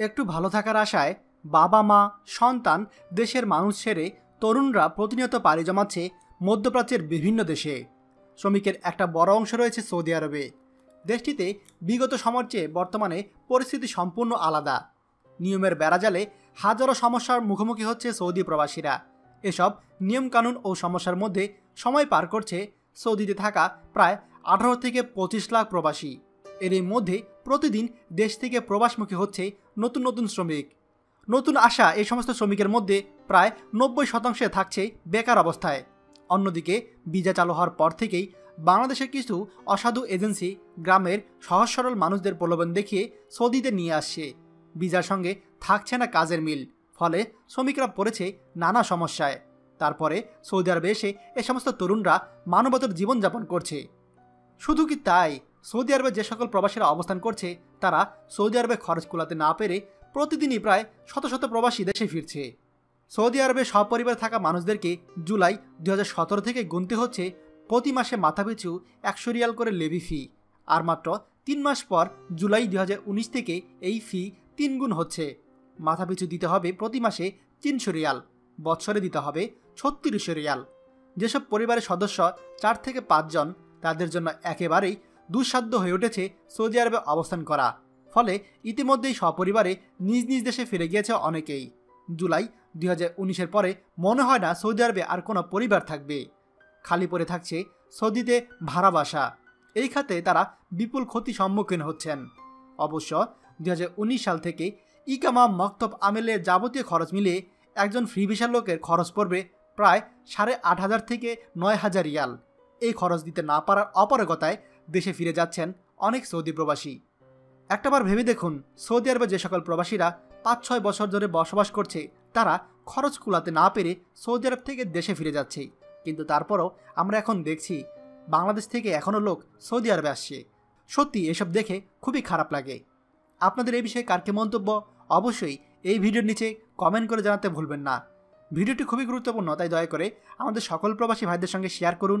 একটু ভালো থাকার আশায় বাবা মা, সন্তান, দেশের মানুষ ছেড়ে তরুণরা প্রতিনিয়ত পাড়ি জমাচ্ছে মধ্যপ্রাচ্যের বিভিন্ন দেশে। শ্রমিকের একটা বড় অংশ রয়েছে সৌদি আরবে। দেশটিতে বিগত সময়ের চেয়ে বর্তমানে পরিস্থিতি সম্পূর্ণ আলাদা। নিয়মের বেড়াজালে হাজারো সমস্যার মুখোমুখি হচ্ছে সৌদি প্রবাসীরা। এসব নিয়মকানুন ও সমস্যার মধ্যে সময় পার করছে সৌদিতে থাকা প্রায় আঠারো থেকে পঁচিশ লাখ প্রবাসী। এর মধ্যে প্রতিদিন দেশ থেকে প্রবাসমুখী হচ্ছে নতুন নতুন শ্রমিক। নতুন আসা এই সমস্ত শ্রমিকের মধ্যে প্রায় নব্বই শতাংশে থাকছে বেকার অবস্থায়। অন্যদিকে ভিজা চালু হওয়ার পর থেকেই বাংলাদেশের কিছু অসাধু এজেন্সি গ্রামের সহজ সরল মানুষদের প্রলোভন দেখিয়ে সৌদিতে নিয়ে আসছে। ভিজার সঙ্গে থাকছে না কাজের মিল, ফলে শ্রমিকরা পড়েছে নানা সমস্যায়। তারপরে সৌদি আরবে এসে এ সমস্ত তরুণরা মানবতার জীবনযাপন করছে। শুধু কি তাই? সৌদি আরবে যে সকল প্রবাসীরা অবস্থান করছে, তারা সৌদি আরবে খরচ কুলাতে না পেরে প্রতিদিনই প্রায় শত শত প্রবাসী দেশে ফিরছে। সৌদি আরবে সপরিবার থাকা মানুষদেরকে জুলাই দু হাজার সতেরো থেকে গুনতে হচ্ছে প্রতি মাসে মাথাপিছু একশো রিয়াল করে লেবি ফি, আর মাত্র তিন মাস পর জুলাই দু হাজার উনিশ থেকে এই ফি তিন গুণ হচ্ছে। মাথাপিছু দিতে হবে প্রতি মাসে তিনশো রিয়াল বৎসরে দিতে হবে ছত্রিশশো রিয়াল। যেসব পরিবারের সদস্য চার থেকে পাঁচজন, তাদের জন্য একেবারেই দুঃসাধ্য হয়ে উঠেছে সৌদি আরবে অবস্থান করা। ফলে ইতিমধ্যেই সপরিবারে নিজ নিজ দেশে ফিরে গিয়েছে অনেকেই। জুলাই দুই হাজার পরে মনে হয় না সৌদি আরবে আর কোনো পরিবার থাকবে। খালি পড়ে থাকছে সৌদিতে ভাড়া বাসা। এই খাতে তারা বিপুল ক্ষতি সম্মুখীন হচ্ছেন। অবশ্য দু হাজার উনিশ সাল থেকে ইকামা মক্তব আমেলের যাবতীয় খরচ মিলিয়ে একজন ফ্রি ভিসার লোকের খরচ পড়বে প্রায় সাড়ে আট হাজার থেকে নয় হাজার রিয়াল। এই খরচ দিতে না পারার অপারগতায় দেশে ফিরে যাচ্ছেন অনেক সৌদি প্রবাসী। একটাবার ভেবে দেখুন, সৌদি আরবে যে সকল প্রবাসীরা পাঁচ ছয় বছর ধরে বসবাস করছে, তারা খরচ কুলাতে না পেরে সৌদি আরব থেকে দেশে ফিরে যাচ্ছে। কিন্তু তারপরও আমরা এখন দেখছি, বাংলাদেশ থেকে এখনও লোক সৌদি আরবে আসছে। সত্যি, এসব দেখে খুবই খারাপ লাগে। আপনাদের এই বিষয়ে কার কি মন্তব্য? অবশ্যই এই ভিডিওর নিচে কমেন্ট করে জানাতে ভুলবেন না। ভিডিওটি খুবই গুরুত্বপূর্ণ, তাই দয়া করে আমাদের সকল প্রবাসী ভাইদের সঙ্গে শেয়ার করুন।